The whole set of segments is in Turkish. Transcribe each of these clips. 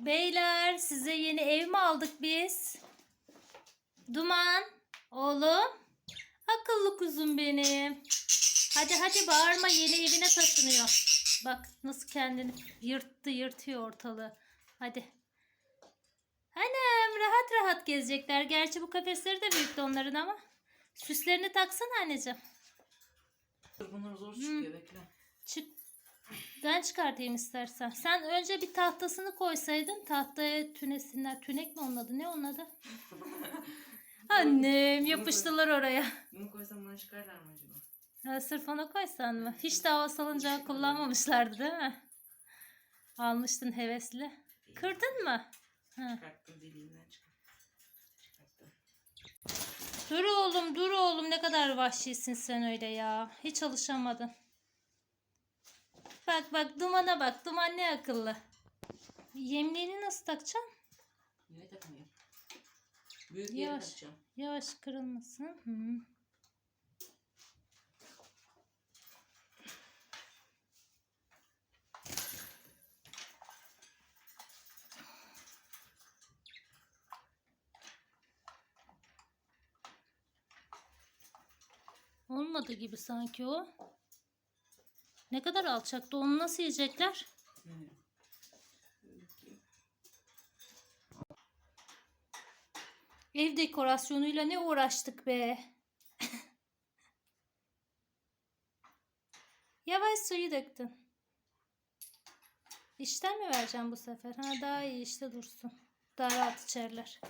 Beyler size yeni ev mi aldık biz? Duman. Oğlum. Akıllı kuzum benim. Hadi hadi bağırma yeni evine taşınıyor. Bak nasıl kendini yırttı yırtıyor ortalığı. Hadi. Annem rahat rahat gezecekler. Gerçi bu kafesleri de büyüktü onların ama. Süslerini taksana anneciğim. Bunlar zor çıkıyor bekle. Çık. Ben çıkartayım istersen. Sen önce bir tahtasını koysaydın. Tahtaya tünesinler. Tünek mi onun adı? Ne onun adı? Annem yapıştılar oraya. Bunu koysam bana çıkarlar mı acaba? Ha, sırf ona koysan mı? Hiç de hava salıncağı kullanmamışlardı değil mi? Almıştın hevesli. Kırdın mı? Ha. Çıkarttım deliğinden çıkart. Çıkarttım. Dur oğlum dur oğlum ne kadar vahşisin sen öyle ya. Hiç alışamadın. Bak bak dumana bak. Duman ne akıllı. Yemliğini nasıl takacaksın? Niye takamıyorum? Büyük Yavaş. takacağım. Yavaş kırılmasın. Hı. Olmadı gibi sanki o. Ne kadar alçaktı onu nasıl yiyecekler? Ev dekorasyonuyla ne uğraştık be. Yavaş suyu döktün. İşten mi vereceğim bu sefer? Ha daha iyi işte dursun. Daha rahat içerler.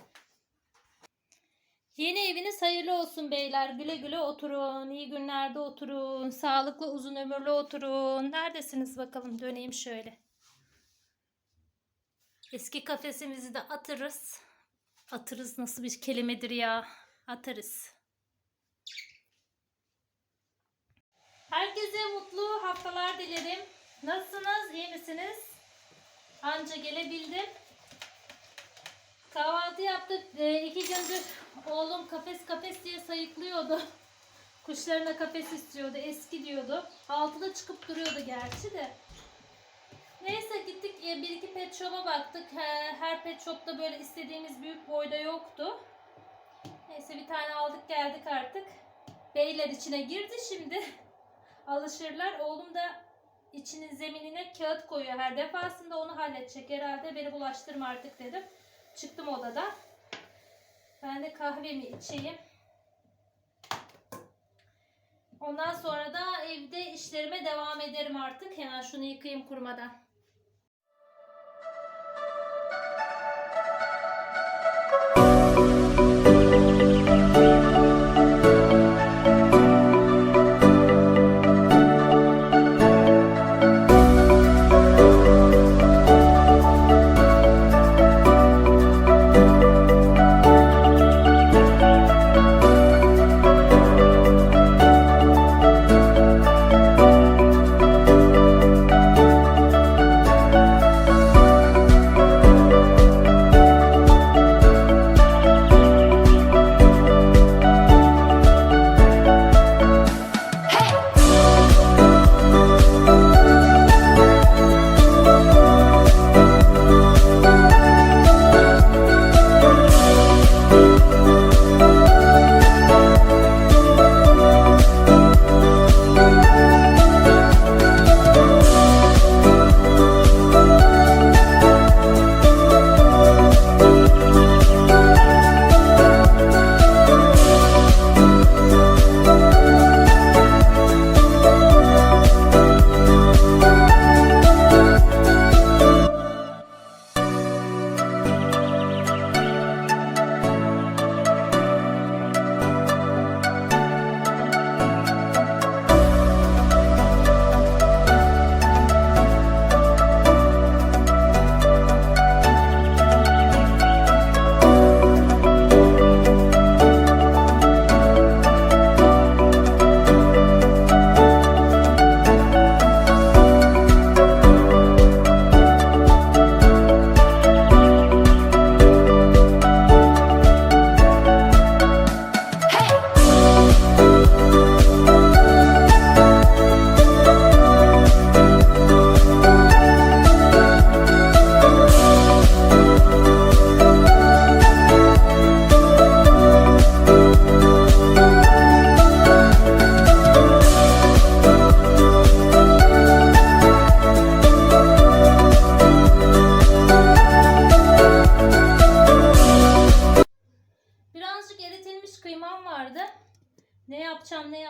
Yeni eviniz hayırlı olsun beyler. Güle güle oturun. İyi günlerde oturun. Sağlıklı uzun ömürlü oturun. Neredesiniz bakalım? Döneyim şöyle. Eski kafesimizi de atırız. Atırız nasıl bir kelimedir ya? Atarız. Herkese mutlu haftalar dilerim. Nasılsınız? İyi misiniz? Anca gelebildim. Kahvaltı yaptık. Ee, iki gündür oğlum kafes kafes diye sayıklıyordu. Kuşlarına kafes istiyordu. Eski diyordu. Altıda çıkıp duruyordu gerçi de. Neyse gittik e, bir iki pet shop'a baktık. He- Her pet shop'ta böyle istediğimiz büyük boyda yoktu. Neyse bir tane aldık geldik artık. Beyler içine girdi şimdi. Alışırlar. Oğlum da içinin zeminine kağıt koyuyor her defasında onu halledecek herhalde. Beni bulaştırma artık dedim. Çıktım odadan. Ben de kahvemi içeyim. Ondan sonra da evde işlerime devam ederim artık. Hemen şunu yıkayayım kurumadan.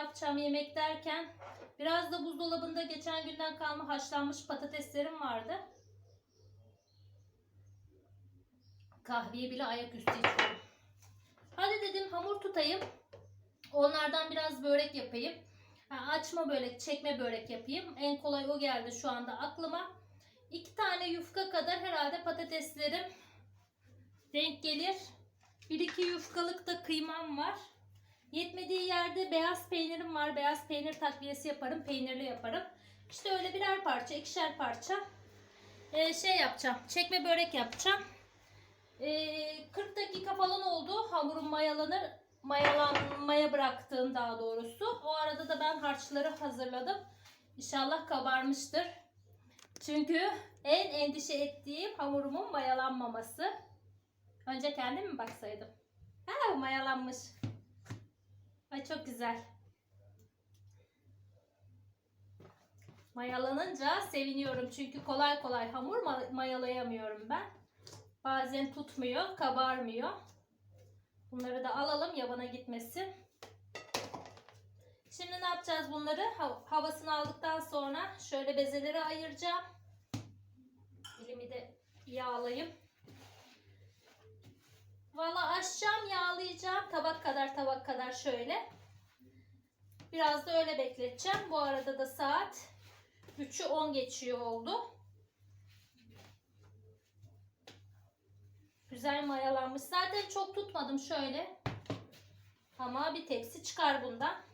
Yapacağım yemek derken biraz da buzdolabında geçen günden kalma haşlanmış patateslerim vardı. Kahveye bile ayaküstü içiyorum. Hadi dedim hamur tutayım. Onlardan biraz börek yapayım. Açma börek, çekme börek yapayım. En kolay o geldi şu anda aklıma. İki tane yufka kadar herhalde patateslerim denk gelir. Bir iki yufkalık da kıymam var. Yetmediği yerde beyaz peynirim var. Beyaz peynir takviyesi yaparım. Peynirli yaparım. İşte öyle birer parça, ikişer parça ee, şey yapacağım. Çekme börek yapacağım. Ee, 40 dakika falan oldu. Hamurum mayalanır. Mayalanmaya bıraktığım daha doğrusu. O arada da ben harçları hazırladım. İnşallah kabarmıştır. Çünkü en endişe ettiğim hamurumun mayalanmaması. Önce kendim mi baksaydım? Ha mayalanmış. Ay çok güzel. Mayalanınca seviniyorum çünkü kolay kolay hamur ma- mayalayamıyorum ben. Bazen tutmuyor, kabarmıyor. Bunları da alalım yabana gitmesin. Şimdi ne yapacağız bunları? Ha- havasını aldıktan sonra şöyle bezeleri ayıracağım. Elimi de yağlayayım. Valla açacağım, yağlayacağım. Tabak kadar tabak kadar şöyle. Biraz da öyle bekleteceğim. Bu arada da saat 3'ü 10 geçiyor oldu. Güzel mayalanmış. Zaten çok tutmadım şöyle. Ama bir tepsi çıkar bundan.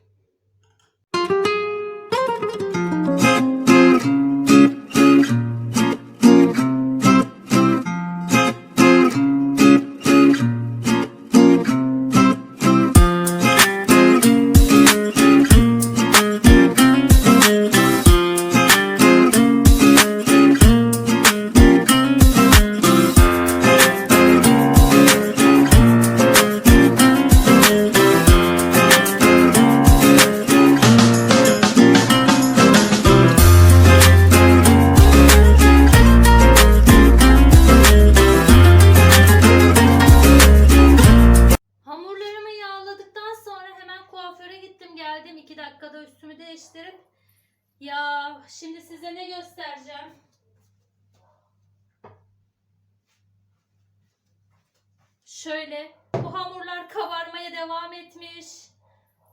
Bu hamurlar kabarmaya devam etmiş.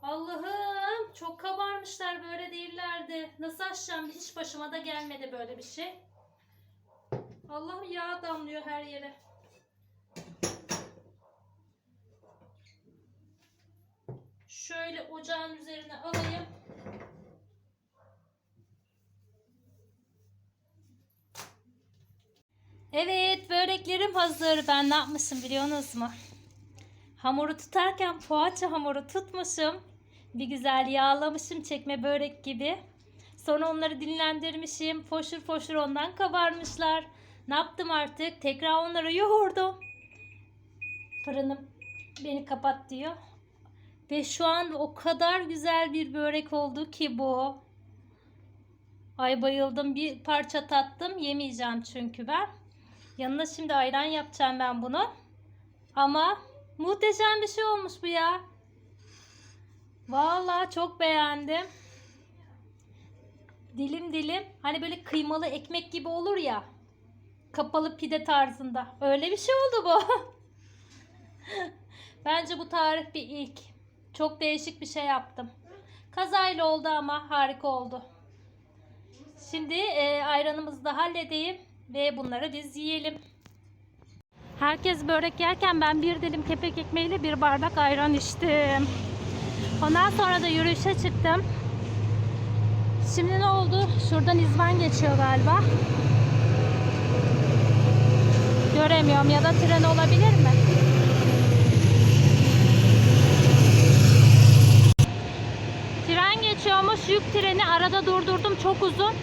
Allah'ım çok kabarmışlar böyle değillerdi. Nasıl açacağım hiç başıma da gelmedi böyle bir şey. Allah'ım yağ damlıyor her yere. Şöyle ocağın üzerine alayım. Evet böreklerim hazır. Ben ne yapmışım biliyorsunuz mu? Hamuru tutarken poğaça hamuru tutmuşum. Bir güzel yağlamışım çekme börek gibi. Sonra onları dinlendirmişim. Foşur foşur ondan kabarmışlar. Ne yaptım artık? Tekrar onları yoğurdum. Fırınım beni kapat diyor. Ve şu an o kadar güzel bir börek oldu ki bu. Ay bayıldım. Bir parça tattım. Yemeyeceğim çünkü ben. Yanına şimdi ayran yapacağım ben bunu. Ama muhteşem bir şey olmuş bu ya. Vallahi çok beğendim. Dilim dilim. Hani böyle kıymalı ekmek gibi olur ya. Kapalı pide tarzında. Öyle bir şey oldu bu. Bence bu tarif bir ilk. Çok değişik bir şey yaptım. Kazayla oldu ama harika oldu. Şimdi e, ayranımızı da halledeyim ve bunları biz yiyelim. Herkes börek yerken ben bir dilim kepek ekmeğiyle bir bardak ayran içtim. Ondan sonra da yürüyüşe çıktım. Şimdi ne oldu? Şuradan izban geçiyor galiba. Göremiyorum ya da tren olabilir mi? Tren geçiyormuş. Yük treni arada durdurdum. Çok uzun.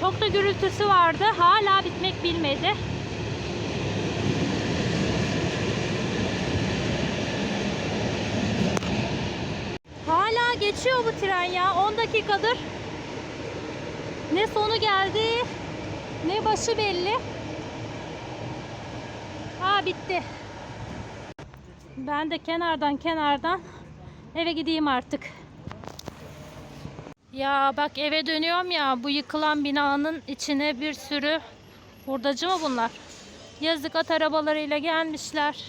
Çok da gürültüsü vardı. Hala bitmek bilmedi. Hala geçiyor bu tren ya. 10 dakikadır. Ne sonu geldi ne başı belli. Ha bitti. Ben de kenardan kenardan eve gideyim artık. Ya bak eve dönüyorum ya bu yıkılan binanın içine bir sürü hurdacı mı bunlar? Yazık at arabalarıyla gelmişler.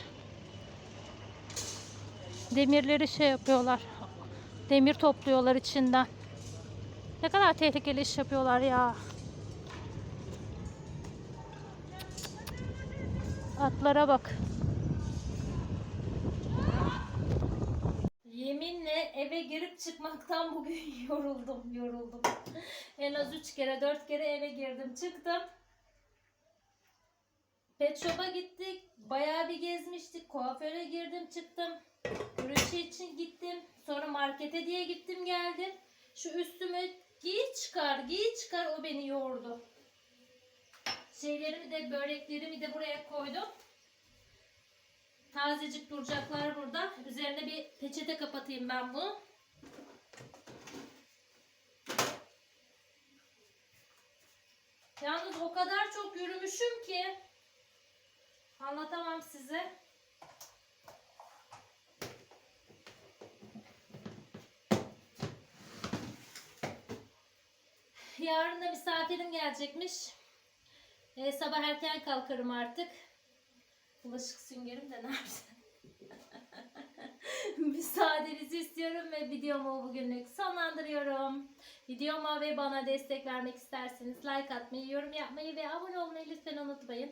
Demirleri şey yapıyorlar. Demir topluyorlar içinden. Ne kadar tehlikeli iş yapıyorlar ya. Atlara bak. Yeminle eve girip çıkmaktan bugün yoruldum, yoruldum. En az üç kere, dört kere eve girdim, çıktım. Pet shop'a gittik, bayağı bir gezmiştik. Kuaföre girdim, çıktım. Yürüyüşü için gittim. Sonra markete diye gittim, geldim. Şu üstümü giy çıkar, giy çıkar o beni yordu. Şeylerimi de, böreklerimi de buraya koydum. Tazecik duracaklar burada. Üzerine bir peçete kapatayım ben bunu. Yalnız o kadar çok yürümüşüm ki anlatamam size. Yarın da misafirim gelecekmiş. Ee, sabah erken kalkarım artık. Bulaşık süngerim de nerede? Müsaadenizi istiyorum ve videomu bugünlük sonlandırıyorum. Videoma ve bana destek vermek isterseniz like atmayı, yorum yapmayı ve abone olmayı lütfen unutmayın.